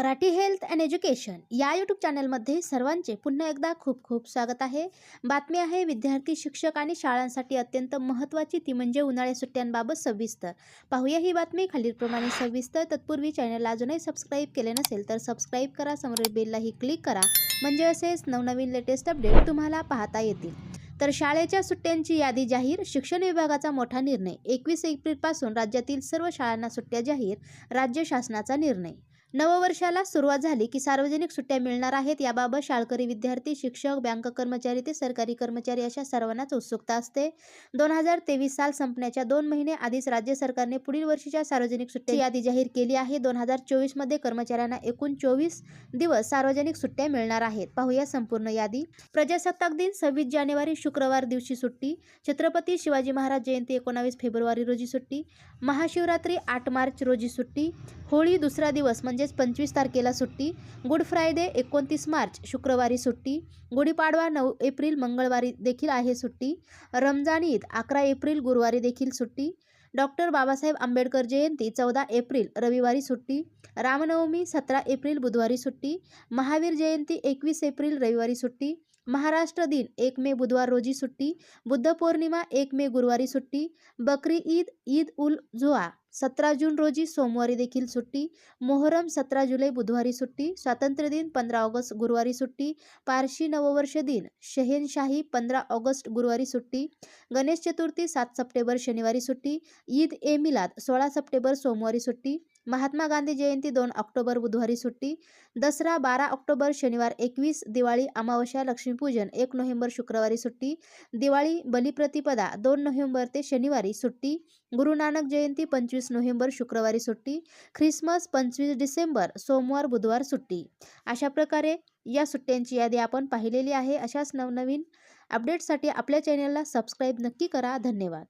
Marathi health and education या YouTube चॅनलमध्ये सर्वांचे पुन्हा एकदा खूप खूप स्वागत आहे. बातमी आहे विद्यार्थी शिक्षक आणि शाळांसाठी अत्यंत महत्त्वाची ती म्हणजे उन्हाळ्या सुट्ट्यांबाबत सविस्तर. पाहूया ही बातमी खालीलप्रमाणे सविस्तर. तत्पूर्वी चॅनलला अजूनही सबस्क्राईब केले नसेल तर सबस्क्राईब करा समोर बेललाही क्लिक करा. म्हणजे असेच नवनवीन लेटेस्ट अपडेट तुम्हाला पाहता येतील. तर शाळेच्या सुट्ट्यांची यादी जाहीर. शिक्षण विभागाचा मोठा निर्णय. एकवीस एप्रिलपासून राज्यातील सर्व शाळांना सुट्ट्या जाहीर. राज्य शासनाचा निर्णय. नववर्षाला सुरुवात झाली की सार्वजनिक सुट्ट्या मिळणार आहेत. याबाबत शाळकरी विद्यार्थी शिक्षक बँक कर्मचारी ते सरकारी कर्मचारी अशा सर्वांनाच उत्सुकता असते. दोन हजार तेवीस साल संपण्याच्या दोन महिने आधीच राज्य सरकारने पुढील वर्षीच्या सार्वजनिक सुट्टी यादी जाहीर केली आहे. दोन हजार चोवीसमध्ये कर्मचाऱ्यांना एकूण चोवीस दिवस सार्वजनिक सुट्ट्या मिळणार आहेत. पाहूया संपूर्ण यादी. प्रजासत्ताक दिन सव्वीस जानेवारी शुक्रवार दिवशी सुट्टी. छत्रपती शिवाजी महाराज जयंती एकोणावीस फेब्रुवारी रोजी सुट्टी. महाशिवरात्री आठ मार्च रोजी सुट्टी. होळी दुसरा दिवस म्हणजे म्हणजेच पंचवीस तारखेला सुट्टी गुड फ्रायडे एकोणतीस मार्च शुक्रवारी सुट्टी गुढीपाडवा नऊ एप्रिल मंगळवारी देखील आहे सुट्टी रमजान ईद अकरा एप्रिल गुरुवारी देखील सुट्टी डॉक्टर बाबासाहेब आंबेडकर जयंती चौदा एप्रिल रविवारी सुट्टी रामनवमी सतरा एप्रिल बुधवारी सुट्टी महावीर जयंती एकवीस एप्रिल रविवारी सुट्टी महाराष्ट्र दिन एक मे बुधवार रोजी सुट्टी बुद्ध पौर्णिमा एक मे गुरुवारी सुट्टी बकरी ईद ईद उल जुहा सतरा जून रोजी सोमवारी देखील सुट्टी मोहरम सतरा जुलै बुधवारी सुट्टी स्वातंत्र्य दिन पंधरा ऑगस्ट गुरुवारी सुट्टी पारशी नववर्ष दिन शहेनशाही पंधरा ऑगस्ट गुरुवारी सुट्टी गणेश चतुर्थी सात सप्टेंबर शनिवारी सुट्टी ईद ए मिलाद सोळा सप्टेंबर सोमवारी सुट्टी महात्मा गांधी जयंती दोन ऑक्टोबर बुधवारी सुट्टी. दसरा बारा ऑक्टोबर शनिवार एकवीस दिवाळी अमावस्या लक्ष्मीपूजन एक नोव्हेंबर शुक्रवारी सुट्टी. दिवाळी बलिप्रतिपदा दोन नोव्हेंबर ते शनिवारी सुट्टी. गुरु नानक जयंती पंचवीस नोव्हेंबर शुक्रवारी सुट्टी. ख्रिसमस पंचवीस डिसेंबर सोमवार बुधवार सुट्टी. अशा प्रकारे या सुट्ट्यांची यादी आपण पाहिलेली आहे. अशाच नवनवीन अपडेट्ससाठी आपल्या चॅनलला सबस्क्राईब नक्की करा. धन्यवाद.